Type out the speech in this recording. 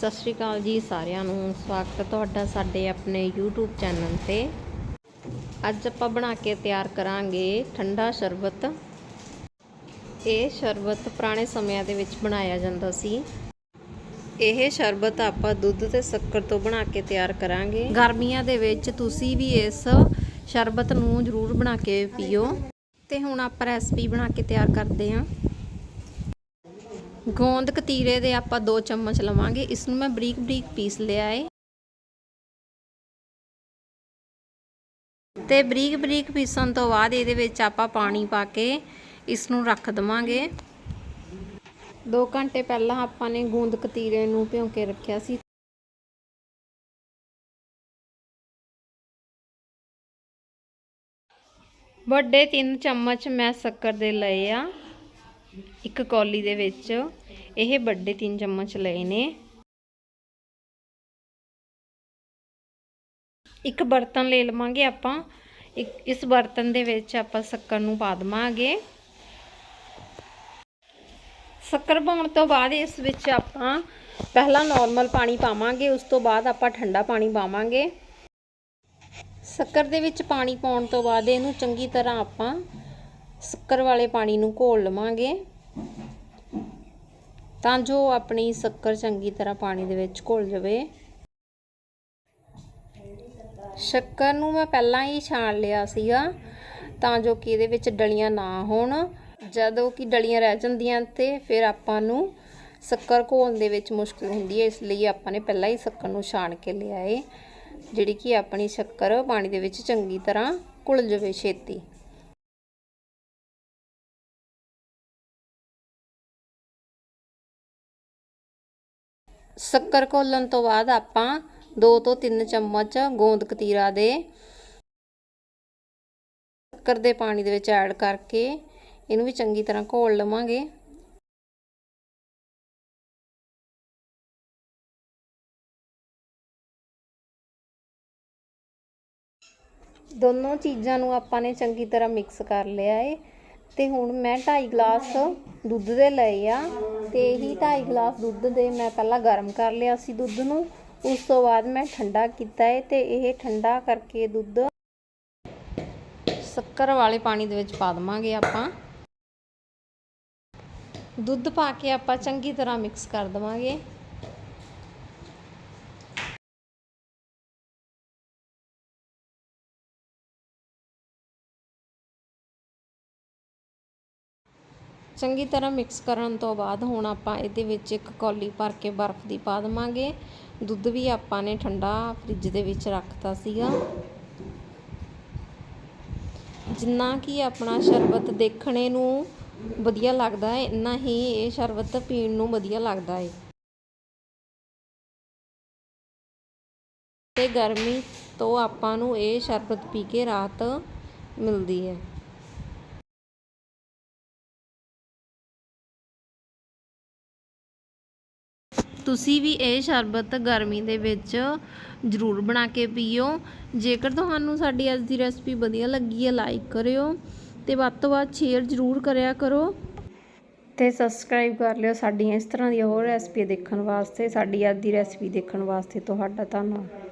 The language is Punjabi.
ਸਤਿ ਸ਼੍ਰੀ ਅਕਾਲ ਜੀ ਸਾਰਿਆਂ ਨੂੰ। ਸਵਾਗਤ ਹੈ ਤੁਹਾਡਾ ਸਾਡੇ ਆਪਣੇ YouTube ਚੈਨਲ ਤੇ। ਅੱਜ ਆਪਾਂ ਬਣਾ ਕੇ ਤਿਆਰ ਕਰਾਂਗੇ ਠੰਡਾ ਸ਼ਰਬਤ। ਇਹ ਸ਼ਰਬਤ ਪੁਰਾਣੇ ਸਮਿਆਂ ਦੇ ਵਿੱਚ ਬਣਾਇਆ ਜਾਂਦਾ ਸੀ। ਇਹ ਸ਼ਰਬਤ ਆਪਾਂ ਦੁੱਧ ਤੇ ਸ਼ੱਕਰ ਤੋਂ ਬਣਾ ਕੇ ਤਿਆਰ ਕਰਾਂਗੇ। ਗਰਮੀਆਂ ਦੇ ਵਿੱਚ ਤੁਸੀਂ ਵੀ ਇਸ ਸ਼ਰਬਤ ਨੂੰ ਜ਼ਰੂਰ ਬਣਾ ਕੇ ਪੀਓ। ਤੇ ਹੁਣ ਆਪਾਂ ਰੈਸਪੀ ਬਣਾ ਕੇ ਤਿਆਰ ਕਰਦੇ ਹਾਂ। ਗੋਂਦ ਕਤੀਰੇ ਦੇ ਆਪਾਂ 2 ਚਮਚ ਲਵਾਂਗੇ। ਇਸ ਨੂੰ ਮੈਂ ਬਰੀਕ ਬਰੀਕ ਪੀਸ ਲਿਆ ਏ। ਤੇ ਬਰੀਕ ਬਰੀਕ ਪੀਸਣ ਤੋਂ ਬਾਅਦ ਇਹਦੇ ਵਿੱਚ ਆਪਾਂ ਪਾਣੀ ਪਾ ਕੇ ਇਸ ਨੂੰ ਰੱਖ ਦਵਾਂਗੇ। 2 ਘੰਟੇ ਪਹਿਲਾਂ ਆਪਾਂ ਨੇ ਗੋਂਦ ਕਤੀਰੇ ਨੂੰ ਭਿਉਂ ਕੇ ਰੱਖਿਆ ਸੀ। ਵੱਡੇ 3 ਚਮਚ ਮੈਂ ਸ਼ੱਕਰ ਦੇ ਲਏ ਆ। ਇੱਕ ਕੌਲੀ ਦੇ ਵਿੱਚ ਇਹ ਵੱਡੇ 3 ਚਮਚ ਲਏ ਨੇ। ਇੱਕ ਬਰਤਨ ਲੈ ਲਵਾਂਗੇ ਆਪਾਂ। ਇਸ ਬਰਤਨ ਦੇ ਵਿੱਚ ਆਪਾਂ ਸ਼ੱਕਰ ਨੂੰ ਪਾ ਦਵਾਂਗੇ। ਸ਼ੱਕਰ ਪਾਉਣ ਤੋਂ ਬਾਅਦ ਇਸ ਵਿੱਚ ਆਪਾਂ ਪਹਿਲਾਂ ਨਾਰਮਲ ਪਾਣੀ ਪਾਵਾਂਗੇ, ਉਸ ਤੋਂ ਬਾਅਦ ਆਪਾਂ ਠੰਡਾ ਪਾਣੀ ਪਾਵਾਂਗੇ। ਸ਼ੱਕਰ ਦੇ ਵਿੱਚ ਪਾਣੀ ਪਾਉਣ ਤੋਂ ਬਾਅਦ ਇਹਨੂੰ ਚੰਗੀ ਤਰ੍ਹਾਂ ਆਪਾਂ ਸ਼ੱਕਰ ਵਾਲੇ ਪਾਣੀ ਨੂੰ ਘੋਲ ਲਵਾਂਗੇ। ਤਾਂ ਜੋ ਆਪਣੀ ਸ਼ੱਕਰ ਚੰਗੀ ਤਰ੍ਹਾਂ ਪਾਣੀ ਦੇ ਵਿੱਚ ਘੁਲ ਜਾਵੇ। ਸ਼ੱਕਰ ਨੂੰ ਮੈਂ ਪਹਿਲਾਂ ਹੀ ਛਾਣ ਲਿਆ ਸੀਗਾ, ਤਾਂ ਜੋ ਕਿ ਇਹਦੇ ਵਿੱਚ ਡਲੀਆਂ ਨਾ ਹੋਣ। ਜਦੋਂ ਕਿ ਡਲੀਆਂ ਰਹਿ ਜਾਂਦੀਆਂ ਤੇ ਫਿਰ ਆਪਾਂ ਨੂੰ ਸ਼ੱਕਰ ਘੋਲਣ ਦੇ ਵਿੱਚ ਮੁਸ਼ਕਲ ਹੁੰਦੀ ਹੈ, ਇਸ ਲਈ ਆਪਾਂ ਨੇ ਪਹਿਲਾਂ ਹੀ ਸ਼ੱਕਰ ਨੂੰ ਛਾਣ ਕੇ ਲਿਆ ਏ ਜਿਹੜੀ ਕਿ ਆਪਣੀ ਸ਼ੱਕਰ ਪਾਣੀ ਦੇ ਵਿੱਚ ਚੰਗੀ ਤਰ੍ਹਾਂ ਘੁਲ ਜਾਵੇ ਛੇਤੀ। ਸ਼ੱਕਰ ਘੋਲਣ ਤੋਂ ਬਾਅਦ ਆਪਾਂ 2 ਤੋਂ 3 ਚਮਚ ਗੋਂਦ ਕਤੀਰਾ ਦੇ ਸ਼ੱਕਰ ਦੇ ਪਾਣੀ ਦੇ ਵਿੱਚ ਐਡ ਕਰਕੇ ਇਹਨੂੰ ਵੀ ਚੰਗੀ ਤਰ੍ਹਾਂ ਘੋਲ ਲਵਾਂਗੇ। ਦੋਨੋਂ ਚੀਜ਼ਾਂ ਨੂੰ ਆਪਾਂ ਨੇ ਚੰਗੀ ਤਰ੍ਹਾਂ ਮਿਕਸ ਕਰ ਲਿਆ ਏ। ਤੇ ਹੁਣ ਮੈਂ 2.5 ਗਲਾਸ ਦੁੱਧ ਦੇ ਲਏ ਆ ਤੇ ਇਹੀ 2.5 ਗਲਾਸ ਦੁੱਧ ਦੇ ਮੈਂ ਪਹਿਲਾਂ ਗਰਮ ਕਰ ਲਿਆ ਸੀ ਦੁੱਧ ਨੂੰ। ਉਸ ਤੋਂ ਬਾਅਦ ਮੈਂ ਠੰਡਾ ਕੀਤਾ ਹੈ ਤੇ ਇਹ ਠੰਡਾ ਕਰਕੇ ਦੁੱਧ ਸ਼ੱਕਰ ਵਾਲੇ ਪਾਣੀ ਦੇ ਵਿੱਚ ਪਾ ਦਵਾਂਗੇ ਆਪਾਂ। ਦੁੱਧ ਪਾ ਕੇ ਆਪਾਂ ਚੰਗੀ ਤਰ੍ਹਾਂ ਮਿਕਸ ਕਰ ਦਵਾਂਗੇ। ਚੰਗੀ ਤਰ੍ਹਾਂ ਮਿਕਸ ਕਰਨ ਤੋਂ ਬਾਅਦ ਹੁਣ ਆਪਾਂ ਇਹਦੇ ਵਿੱਚ ਇੱਕ ਕੌਲੀ ਭਰ ਕੇ ਬਰਫ਼ ਦੀ ਪਾ ਦਵਾਂਗੇ। ਦੁੱਧ ਵੀ ਆਪਾਂ ਨੇ ਠੰਡਾ ਫ੍ਰਿਜ ਦੇ ਵਿੱਚ ਰੱਖਤਾ ਸੀਗਾ। ਜਿੰਨਾ ਕਿ ਆਪਣਾ ਸ਼ਰਬਤ ਦੇਖਣੇ ਨੂੰ ਵਧੀਆ ਲੱਗਦਾ ਹੈ, ਇੰਨਾ ਹੀ ਇਹ ਸ਼ਰਬਤ ਪੀਣ ਨੂੰ ਵਧੀਆ ਲੱਗਦਾ ਹੈ। ਤੇ ਗਰਮੀ ਤੋਂ ਆਪਾਂ ਨੂੰ ਇਹ ਸ਼ਰਬਤ ਪੀ ਕੇ ਰਾਹਤ ਮਿਲਦੀ ਹੈ। ਤੁਸੀਂ ਵੀ ਇਹ ਸ਼ਰਬਤ ਗਰਮੀ ਦੇ ਵਿੱਚ ਜ਼ਰੂਰ ਬਣਾ ਕੇ ਪੀਓ। ਜੇਕਰ ਤੁਹਾਨੂੰ ਸਾਡੀ ਅੱਜ ਦੀ ਰੈਸਪੀ ਵਧੀਆ ਲੱਗੀ ਹੈ, ਲਾਈਕ ਕਰਿਓ ਤੇ ਵੱਧ ਤੋਂ ਵੱਧ ਸ਼ੇਅਰ ਜ਼ਰੂਰ ਕਰਿਆ ਕਰੋ। ਤੇ ਸਬਸਕ੍ਰਾਈਬ ਕਰ ਲਿਓ ਸਾਡੀਆਂ ਇਸ ਤਰ੍ਹਾਂ ਦੀਆਂ ਹੋਰ ਰੈਸਪੀ ਦੇਖਣ ਵਾਸਤੇ। ਸਾਡੀ ਅੱਜ ਦੀ ਰੈਸਪੀ ਦੇਖਣ ਵਾਸਤੇ ਤੁਹਾਡਾ ਧੰਨਵਾਦ।